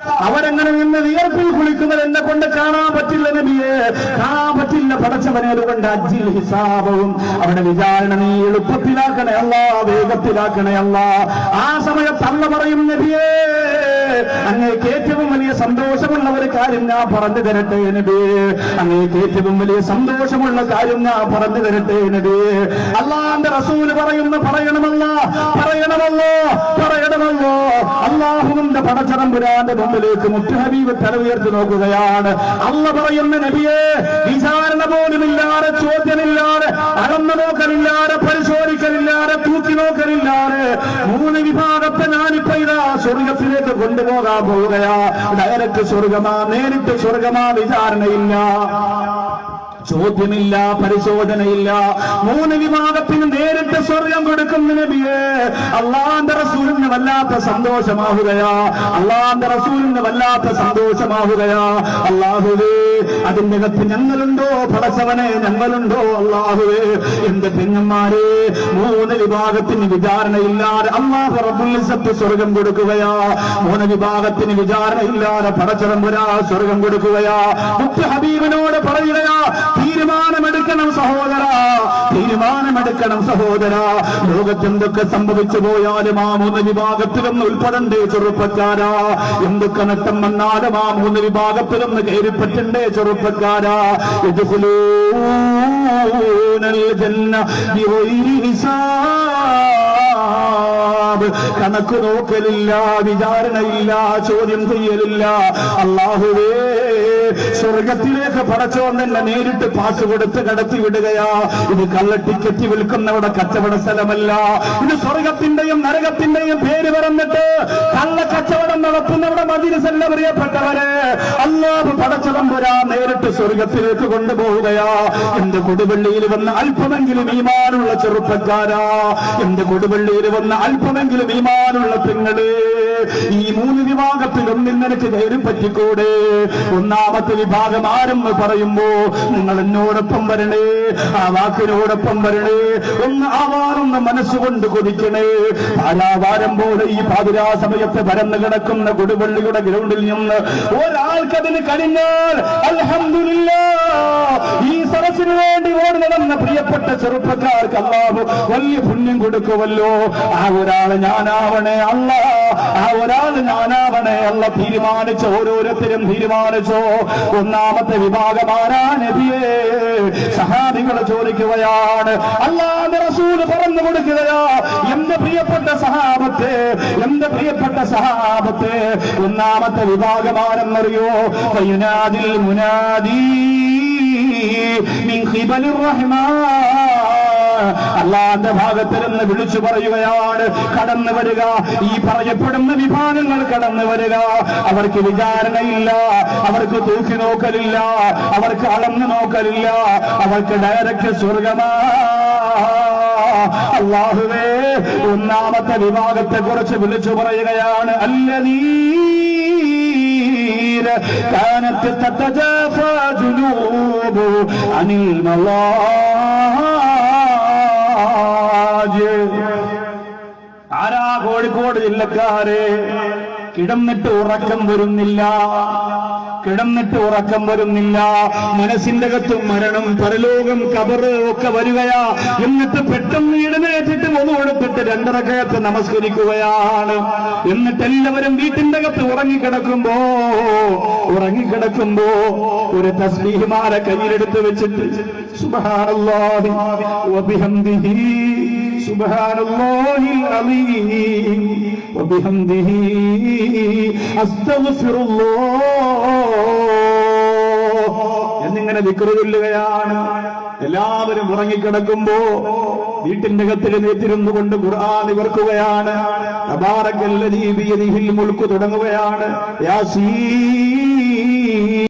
അവരങ്ങനെ നിന്ന് വിയർപ്പിൽ കുളിക്കുന്നത് എന്നെ കൊണ്ട് കാണാൻ പറ്റില്ല നബിയെ. കാണാൻ പറ്റില്ല പടച്ചവനെ. അതുകൊണ്ട് അജിൽ ഹിസാബവും അവിടെ വിചാരണ നീ എളുപ്പത്തിലാക്കണേ അല്ല വേഗത്തിലാക്കണേ അല്ല. ആ സമയത്ത് അല്ല പറയും നബിയേ. അങ്ങേക്ക് ഏറ്റവും വലിയ സന്തോഷമുള്ള ഒരു കാര്യം ഞാൻ പറഞ്ഞു തരട്ടെ നബിയേ. അങ്ങേക്ക് ഏറ്റവും വലിയ സന്തോഷമുള്ള കാര്യം ഞാൻ പറഞ്ഞു തരട്ടെ നബിയേ. അല്ലാന്റെ റസൂൽ പറയുന്ന പറയണമല്ല. പറയണമല്ലോ പറയണമല്ലോ. അള്ളാഹുവിന്റെ പടച്ചതമ്പുരാന്റെ മുമ്പിലേക്ക് മുത്തുഹബീബ് തല ഉയർത്തി നോക്കുകയാണ്. അള്ള പറയുന്ന നബിയെ വിചാരണ പോലുമില്ലാതെ ചോദ്യമില്ലാതെ അളന്നു നോക്കലില്ലാതെ പരിശോധിക്കലില്ലാതെ തൂക്കി നോക്കലില്ലാതെ മൂന്ന് വിഭാഗത്തെ ഞാനിപ്പോ ഇതാ സ്വർഗത്തിലേക്ക് കൊണ്ടുപോകാൻ പോവുകയാ. ഡയറക്റ്റ് സ്വർഗമാ നേരിട്ട് സ്വർഗമാ വിചാരണയില്ല. ചോദ്യമില്ല പരിശോധനയില്ല. മൂന്ന് വിഭാഗത്തിന് നേരിട്ട് സ്വർഗം കൊടുക്കുന്ന നബിയെ. അള്ളാന്റെ റസൂലിന് വല്ലാത്ത സന്തോഷമാവുകയാ. അള്ളാന്റെ റസൂലിന് വല്ലാത്ത സന്തോഷമാവുകയാ. അള്ളാഹുവേ അതിന്റെ അകത്ത് ഞങ്ങളുണ്ടോ? പടച്ചവനെ ഞങ്ങളുണ്ടോ? അള്ളാഹുവേ എന്റെ പെങ്ങന്മാരെ മൂന്ന് വിഭാഗത്തിന് വിചാരണയില്ലാതെ അള്ളാഹു സ്വർഗം കൊടുക്കുകയാ. മൂന്ന് വിഭാഗത്തിന് വിചാരണയില്ലാതെ പടച്ചതമ്പുരാ സ്വർഗം കൊടുക്കുകയാ. മുത്ത് ഹബീബിനോട് പറയുകയാ തീരുമാനമെടുക്കണം സഹോദര തീരുമാനമെടുക്കണം സഹോദര. ലോകത്ത് എന്തൊക്കെ സംഭവിച്ചു പോയാലും ആ മൂന്ന് വിഭാഗത്തിലൊന്ന് ഉൾപ്പെടണ്ടേ ചെറുപ്പക്കാരാ. എന്തൊക്കെ നഷ്ടം വന്നാലും ആ മൂന്ന് വിഭാഗത്തിലൊന്ന് കയറിപ്പറ്റണ്ടേ കണക്ക് നോക്കലില്ല വിചാരണയില്ല ചോദ്യം ചെയ്യലില്ല. അള്ളാഹുവേ സ്വർഗത്തിലേക്ക് പടച്ചോൻ തന്നെ നേരിട്ട് പാസ് കൊടുത്ത് കടത്തി വിടുകയാ. ഇത് കള്ള ടിക്കറ്റ് വിൽക്കുന്നവിടെ കച്ചവട സ്ഥലമല്ല. ഇത് സ്വർഗത്തിന്റെയും നരകത്തിന്റെയും പേര് പറഞ്ഞിട്ട് കള്ള കച്ചവടം നടത്തുന്നവിടെ മതിരസല്ല പ്രിയപ്പെട്ടവരെ. അള്ളാഹു പടച്ചതമ്പുരാ നേരിട്ട് സ്വർഗത്തിലേക്ക് കൊണ്ടുപോവുകയാ. എന്റെ കൊടുവള്ളിയിൽ വന്ന അല്പമെങ്കിലും ഈമാനുള്ള ചെറുപ്പക്കാരാ. എന്റെ കൊടുവള്ളിയിൽ വന്ന അല്പമെങ്കിലും ഈമാനുള്ള പെങ്ങൾ. ഈ മൂന്ന് വിഭാഗത്തിൽ ഒന്നിൽ നിനക്ക് കയറി പറ്റിക്കൂടെ ഒന്നാമത്തെ വിഭാഗം ആരും പറയുമ്പോ നിങ്ങൾ എന്നോടൊപ്പം വരണേ ആ വാക്കിനോടൊപ്പം വരണേ. ഒന്ന് ആവാറൊന്ന് മനസ്സുകൊണ്ട് കൊതിക്കണേ. പാലാവാരം പോലെ ഈ പാതിരാ സമയത്ത് പരന്നു കിടക്കുന്ന കൊടുവള്ളിയുടെ ഗ്രൗണ്ടിൽ നിന്ന് ഒരാൾക്കതിന് കഴിഞ്ഞാൽ ഈ സരസിന് വേണ്ടി ഓടി നടന്ന പ്രിയപ്പെട്ട ചെറുപ്പക്കാർക്ക് അള്ളാഹു വലിയ പുണ്യം കൊടുക്കുമല്ലോ. ആ ഒരാൾ ഞാനാവണേ അല്ല. ആ ഒരാൾ ഞാനാവണേ അല്ല തീരുമാനിച്ചോ ഓരോരുത്തരും തീരുമാനിച്ചോ. ഒന്നാമത്തെ വിഭാഗമാരാനെതിയെ നബിയേ? സഹാബികൾ ചോദിക്കുകയാണ് അല്ലാതെ റസൂൽ പറഞ്ഞു കൊടുക്കുകയാ എന്റെ പ്രിയപ്പെട്ട സഹാബത്തെ എന്റെ പ്രിയപ്പെട്ട സഹാബത്തെ ഒന്നാമത്തെ വിഭാഗമാരെന്നറിയോ മുനാദി മുനാദി അള്ളാന്റെ ഭാഗത്ത് നിന്ന് വിളിച്ചു പറയുകയാണ് കടന്നു വരിക ഈ പറയപ്പെടുന്ന വിഭാഗങ്ങൾ കടന്നു വരിക അവർക്ക് വിചാരണയില്ല അവർക്ക് തൂക്കി നോക്കലില്ല അവർക്ക് അളന്നു നോക്കലില്ല അവർക്ക് ഡയറക്റ്റ് സ്വർഗമാ അള്ളാഹുവേ ഒന്നാമത്തെ വിഭാഗത്തെ കുറിച്ച് വിളിച്ചു പറയുകയാണ് الذين كانت تتجافى جنوب عن المضاجع ആരാ കോഴിക്കോട് ജില്ലക്കാരെ? കിടന്നിട്ട് ഉറക്കം വരുന്നില്ല. കിടന്നിട്ട് ഉറക്കം വരുന്നില്ല. മനസ്സിന്റെ അകത്തും മരണം പരലോകം കബറ് ഒക്കെ വരികയാ. എന്നിട്ട് പെട്ടെന്ന് ഇടനേറ്റിട്ട് ഒന്ന് കൊടുത്തിട്ട് രണ്ടരക്കകത്ത് നമസ്കരിക്കുകയാണ്. എന്നിട്ട് എല്ലാവരും വീട്ടിന്റെ അകത്ത് ഉറങ്ങിക്കിടക്കുമ്പോ ഉറങ്ങിക്കിടക്കുമ്പോ ഒരു തസ്ബീഹിമാരെ കയ്യിലെടുത്ത് വെച്ചിട്ട് സുബ്ഹാനല്ലാഹി الله സുബ്ഹാനല്ലാഹിൽ وبحمده വബിഹംദിഹി അസ്തഗ്ഫിറുല്ലാഹ്. എന്നിങ്ങനെ വിക്ര ചൊല്ലുകയാണ്. എല്ലാവരും ഉറങ്ങിക്കിടക്കുമ്പോ വീട്ടിന്റെ കത്തിൽ നീത്തിരുന്നു കൊണ്ട് ഖുർആൻ ഇവർക്കുകയാണ്. തബാറക്കല്ലദീ ബിയദിഹിൽ മുൽക്ക് തുടങ്ങുകയാണ്. യാസീൻ